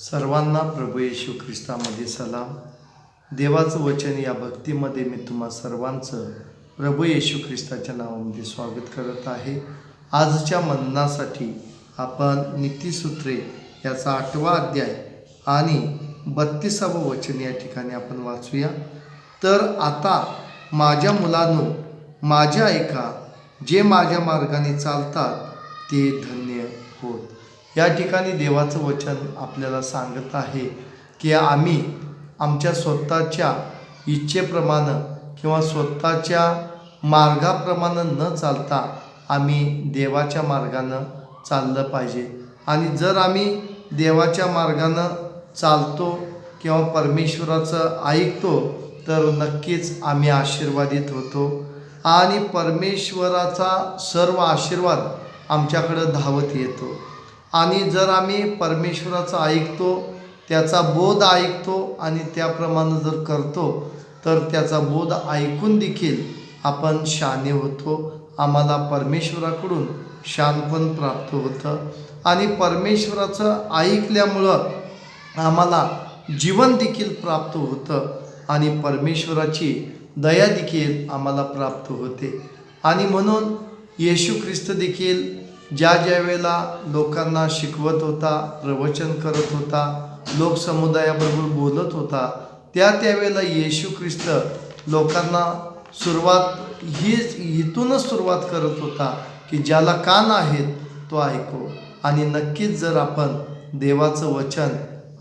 सर्वांना प्रभू येशू ख्रिस्तामध्ये सलाम. देवाचं वचन या भक्तीमध्ये मी तुम्हा सर्वांचं प्रभू येशू ख्रिस्ताच्या नावामध्ये स्वागत करत आहे. आजच्या मननासाठी आपण नीतीसूत्रे याचा आठवा अध्याय आणि बत्तीसावं वचन या ठिकाणी आपण वाचूया. तर आता माझ्या मुलांनो माझ्या ऐका जे माझ्या मार्गाने चालतात ते धन्य होत. या ठिकाणी देवाचं वचन आपल्याला सांगत आहे की आम्ही आमच्या स्वतःच्या इच्छेप्रमाणे किंवा स्वतःच्या मार्गाप्रमाणे न चालता आम्ही देवाच्या मार्गानं चाललं पाहिजे. आणि जर आम्ही देवाच्या मार्गानं चालतो किंवा परमेश्वराचं ऐकतो तर नक्कीच आम्ही आशीर्वादित होतो. आणि परमेश्वराचा सर्व आशीर्वाद आमच्याकडं धावत येतो. आणि जर आम्ही परमेश्वराचं ऐकतो त्याचा बोध ऐकतो आणि त्याप्रमाणे जर करतो तर त्याचा बोध ऐकून देखील आपण शाने होतो. आम्हाला परमेश्वराकडून शानपण प्राप्त होतं. आणि परमेश्वराचं ऐकल्यामुळं आम्हाला जीवन देखील प्राप्त होतं आणि परमेश्वराची दया देखील आम्हाला प्राप्त होते. आणि म्हणून येशू ख्रिस्त देखील ज्या ज्या वेळेला लोकांना शिकवत होता प्रवचन करत होता लोकसमुदायाबरोबर बोलत होता त्या त्यावेळेला येशू ख्रिस्त लोकांना सुरुवात हीच इथूनच सुरुवात करत होता की ज्याला कान आहेत तो ऐको. आणि नक्कीच जर आपण देवाचं वचन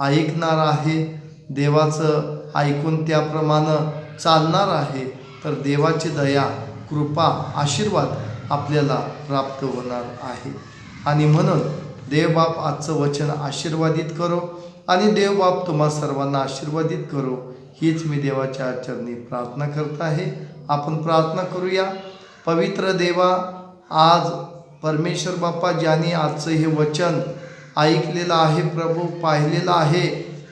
ऐकणार आहे देवाचं ऐकून त्याप्रमाणे चालणार आहे तर देवाची दया कृपा आशीर्वाद आपल्याला प्राप्त होणार आहे. आणि म्हणून देवबाप आजचं वचन आशीर्वादित करो आणि देवबाप तुम्हा सर्वांना आशीर्वादित करो हीच मी देवाच्या आचरणी प्रार्थना करत आहे. आपण प्रार्थना करूया. पवित्र देवा आज परमेश्वर बाप्पा ज्यांनी आजचं हे वचन ऐकलेलं आहे प्रभू पाहिलेलं आहे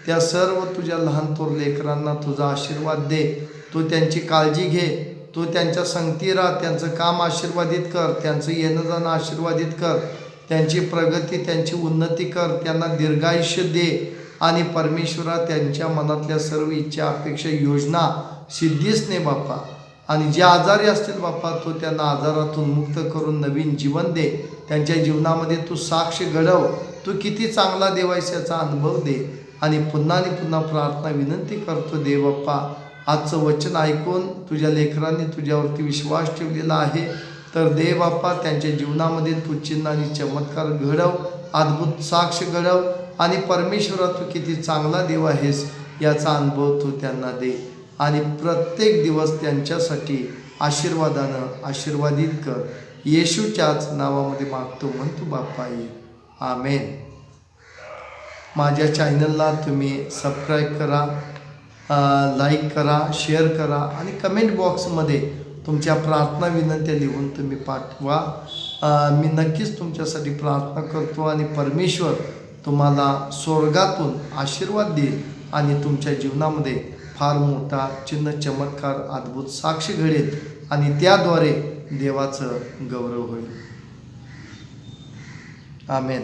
त्या सर्व तुझ्या लहान थोर लेकरांना तुझा आशीर्वाद दे. तू त्यांची काळजी घे. तू त्यांच्या संगती राह त्यांचं काम आशीर्वादित कर त्यांचं येणं जाणं आशीर्वादित कर त्यांची प्रगती त्यांची उन्नती कर त्यांना दीर्घायुष्य दे आणि परमेश्वरा त्यांच्या मनातल्या सर्व इच्छा अपेक्षा योजना सिद्धीच ने बाप्पा आणि जे आजारी असतील बाप्पा तो त्यांना आजारातून मुक्त करून नवीन जीवन दे. त्यांच्या जीवनामध्ये तू साक्ष घडव. तू किती चांगला देवायस याचा अनुभव दे. आणि पुन्हा आणि पुन्हा प्रार्थना विनंती करतो देवप्पा आजचं वचन ऐकून तुझ्या लेकरांनी तुझ्यावरती विश्वास ठेवलेला आहे. तर दे बाप्पा त्यांच्या जीवनामध्ये तू चिन्ह आणि चमत्कार घडव अद्भुत साक्ष घडव आणि परमेश्वरा तू किती चांगला देव आहेस याचा अनुभव तू त्यांना दे. आणि प्रत्येक दिवस त्यांच्यासाठी आशीर्वादानं आशीर्वादित कर. येशूच्याच नावामध्ये मागतो म्हणतो बाप्पा ये आमेन. माझ्या चॅनलला तुम्ही सबस्क्राईब करा. लाईक करा शेअर करा आणि कमेंट बॉक्समध्ये तुमच्या प्रार्थना विनंत्या लिहून तुम्ही पाठवा. मी नक्कीच तुमच्यासाठी प्रार्थना करतो आणि परमेश्वर तुम्हाला स्वर्गातून आशीर्वाद देईल आणि तुमच्या जीवनामध्ये फार मोठा चिन्ह चमत्कार अद्भुत साक्ष घडेल आणि त्याद्वारे देवाचं गौरव होईल. आमेन